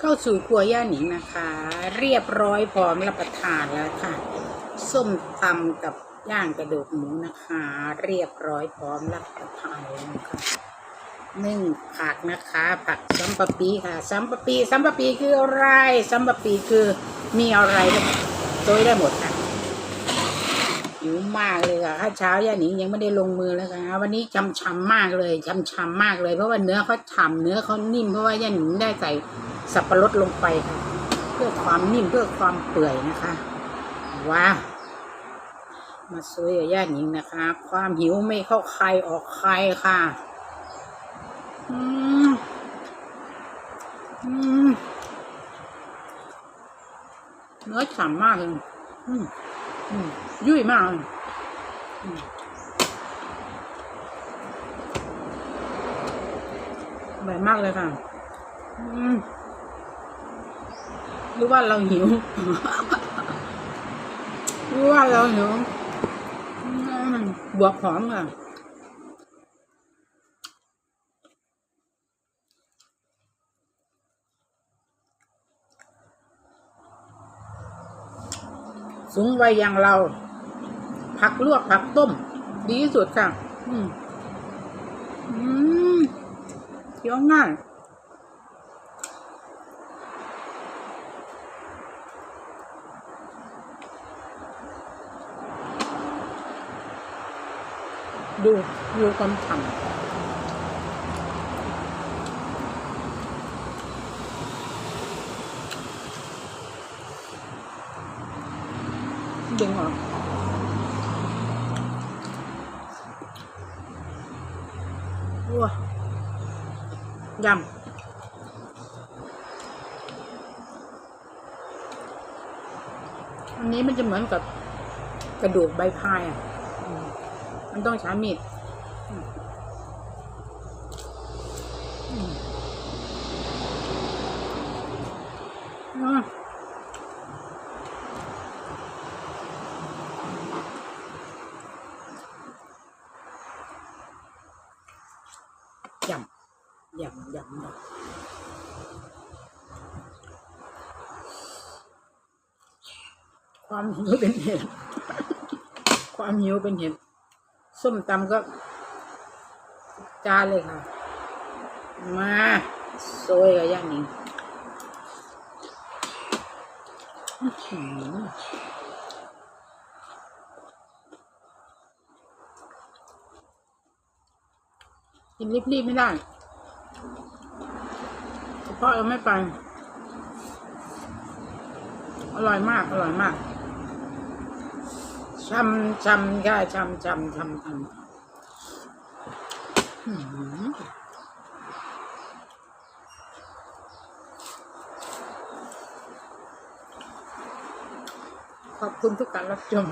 เข้าสู่ครัวย่าหนิงนะคะ เรียบร้อยพร้อมรับประทานแล้วค่ะ ส้มตำกับย่างกระดูกหมูนะคะ เรียบร้อยพร้อมรับประทานแล้วนะคะนึ่งผักนะคะ ผักซัมปะปีค่ะซัมปะปีซัมปะปีคืออะไรซัมปะปีคือมีอะไรโดยได้หมดค่ะ หิวมากเลยค่ะข้าเช้าย่าหนิงยังไม่ได้ลงมือเลยค่ะวันนี้ชำชำๆมากเลยชำชำๆมากเลย เพราะว่าเนื้อเขาฉ่ำเนื้อเขานิ่มเพราะว่าย่าหนิงได้ใส่สับปะรดลงไปค่ะ เพื่อความนิ่มเพื่อความเปื่อยนะคะว้าวมาสวยกับย่าหนิงนะคะ ความหิวไม่เข้าใครออกใครค่ะอืมอืมเนื้อฉ่ำมากเลยอืม ยุ่ยมากเลยอืมอร่อยมากเลยค่ะหรือว่าเราหิวหรือว่าเราหิวบวกหอมค่ะ สูงวัยอย่างเรา ผักลวกผักต้ม ดีที่สุดค่ะ อืมอืมเคี้ยวง่ายดูดูความฉ่ำ ดึงออว้ายำอันนี้มันจะเหมือนกับกระดูกใบพายอะมมันต้องใช้มีดอืมอืมอะ ยำยำยำยำความหิวเป็นเหตุความหิวเป็นเหตุส้มตำก็จานเลยค่ะ มาโซยกับย่างนี้อื้อหือ กินรีบๆไม่ได้เพราะเราไม่ไป อร่อยมาก อร่อยมากช้ำช้ำค่ะชำช้ำช้ำชำอื้อหือขอบคุณทุกการรับชม